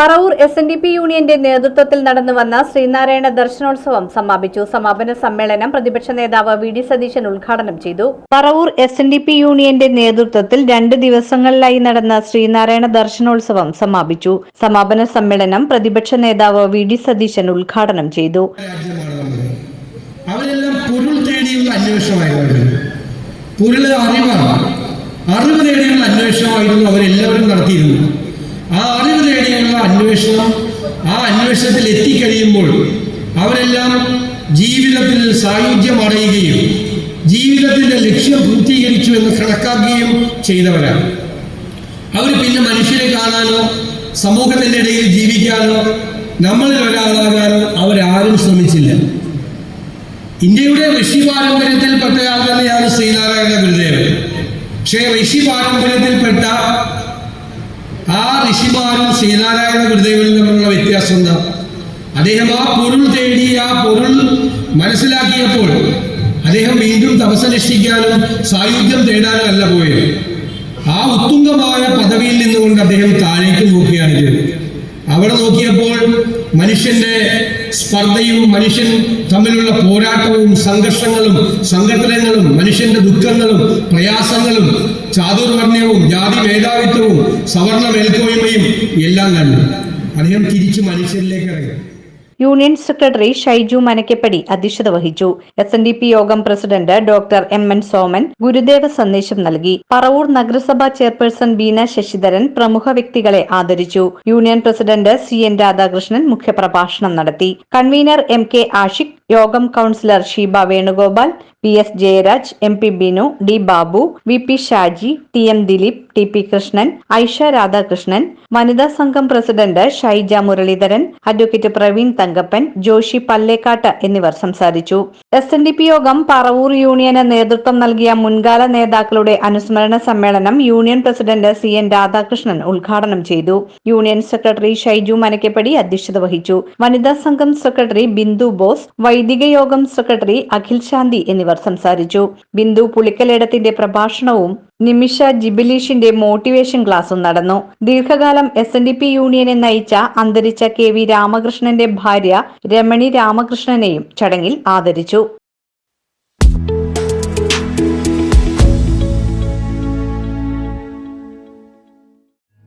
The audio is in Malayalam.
Paravur S N D P യൂണിയന്റെ നേതൃത്വത്തിൽ നടന്നു വന്ന ശ്രീനാരായണ ദർശനോത്സവം സമാപിച്ചു. സമാപന സമ്മേളനം പ്രതിപക്ഷ നേതാവ് വി ഡി സതീശൻ ഉദ്ഘാടനം ചെയ്തു. Paravur S N D P യൂണിയന്റെ നേതൃത്വത്തിൽ രണ്ട് ദിവസങ്ങളിലായി നടന്ന ശ്രീനാരായണ ദർശനോത്സവം സമാപിച്ചു. സമാപന സമ്മേളനം പ്രതിപക്ഷ നേതാവ് വി ഡി സതീശൻ ഉദ്ഘാടനം ചെയ്തു. അവരെല്ലാം പൊരുൾ തേടിയുള്ള അന്വേഷണമായിരുന്നു. പൊരുൾ അറിവാണ്. അറിവ് തേടിയുള്ള അന്വേഷണമായിരുന്നു അവരെല്ലാവരും നടത്തിയിരുന്നത്. ആ അറിവ് നേടിയുള്ള അന്വേഷണം ആ അന്വേഷണത്തിൽ എത്തിക്കഴിയുമ്പോൾ അവരെല്ലാം ജീവിതത്തിൽ സായുജ്യം അടയുകയും ജീവിതത്തിന്റെ ലക്ഷ്യം പൂർത്തീകരിച്ചു എന്ന് കണക്കാക്കുകയും ചെയ്തവരാണ്. അവർ പിന്നെ മനുഷ്യരെ കാണാനോ സമൂഹത്തിന്റെ ഇടയിൽ ജീവിക്കാനോ നമ്മളിൽ ഒരാളാകാനോ അവരാരും ശ്രമിച്ചില്ല. ഇന്ത്യയുടെ ഋഷി പാരമ്പര്യത്തിൽപ്പെട്ടയാൾ തന്നെയാണ് ശ്രീനാരായണ ഗുരുദേവൻ. പക്ഷേ ഋഷി പാരമ്പര്യത്തിൽപ്പെട്ട ആ ഋഷിമാരും ശ്രീനാരായണ ഗുരുദേവനും തമ്മിലുള്ള വ്യത്യാസം എന്താ? അദ്ദേഹം ആ പൊരുൾ തേടി ആ പൊരുൾ മനസ്സിലാക്കിയപ്പോൾ അദ്ദേഹം വീണ്ടും തപസനുഷ്ഠിക്കാനും സായുധ്യം തേടാനും അല്ല പോയത്. ആ ഉത്തുംഗമായ പദവിയിൽ നിന്നുകൊണ്ട് അദ്ദേഹം താഴേക്ക് നോക്കുകയാണ് ചെയ്തത്. അവിടെ നോക്കിയപ്പോൾ മനുഷ്യന്റെ സ്പർദ്ധയും മനുഷ്യൻ തമ്മിലുള്ള പോരാട്ടവും സംഘർഷങ്ങളും സംഘടനകളും മനുഷ്യന്റെ ദുഃഖങ്ങളും പ്രയാസങ്ങളും ചാതുർവർണയവും ജാതി മേധാവിത്വവും സവർണ മേൽക്കോയ്മയും എല്ലാം കണ്ടു. അദ്ദേഹം തിരിച്ച് മനുഷ്യരിലേക്ക് ഇറങ്ങി. യൂണിയൻ സെക്രട്ടറി ഷൈജു മനക്കപ്പടി അധ്യക്ഷത വഹിച്ചു. എസ് എൻ ഡി പി യോഗം president doctor M N Soman Gurudeva സന്ദേശം നൽകി. പറവൂർ നഗരസഭാ ചെയർപേഴ്സൺ ബീന ശശിധരൻ പ്രമുഖ വ്യക്തികളെ ആദരിച്ചു. Union president C N Radhakrishnan മുഖ്യപ്രഭാഷണം നടത്തി. കൺവീനർ എം കെ ആഷിഖ് യോഗം councillor Sheeba Venugopal P S Jayaraj M P Binu D Babu V P Shaji T M Dileep T P Krishnan Aisha Radhakrishnan വനിതാ സംഘം പ്രസിഡന്റ് ഷൈജ മുരളീധരൻ അഡ്വക്കേറ്റ് പ്രവീൺ തങ്കപ്പൻ ജോഷി പല്ലേക്കാട്ട് എന്നിവർ സംസാരിച്ചു. എസ് എൻ ഡി പി യോഗം പറവൂർ യൂണിയന് നേതൃത്വം നൽകിയ മുൻകാല നേതാക്കളുടെ അനുസ്മരണ സമ്മേളനം union president C N Radhakrishnan ഉദ്ഘാടനം ചെയ്തു. യൂണിയൻ സെക്രട്ടറി ഷൈജു മനക്കപ്പടി അധ്യക്ഷത വഹിച്ചു. വനിതാ സംഘം സെക്രട്ടറി ബിന്ദു ബോസ് വൈദിക യോഗം സെക്രട്ടറി അഖിൽ ശാന്തി എന്നിവർ സംസാരിച്ചു. ബിന്ദു പുളിക്കലേടത്തിന്റെ പ്രഭാഷണവും നിമിഷ ജിബിലീഷിന്റെ മോട്ടിവേഷൻ ക്ലാസും നടന്നു. ദീർഘകാലം എസ് എൻ ഡി പി യൂണിയനെ നയിച്ച അന്തരിച്ച കെ വി രാമകൃഷ്ണന്റെ ഭാര്യ രമണി രാമകൃഷ്ണനെയും ചടങ്ങിൽ ആദരിച്ചു.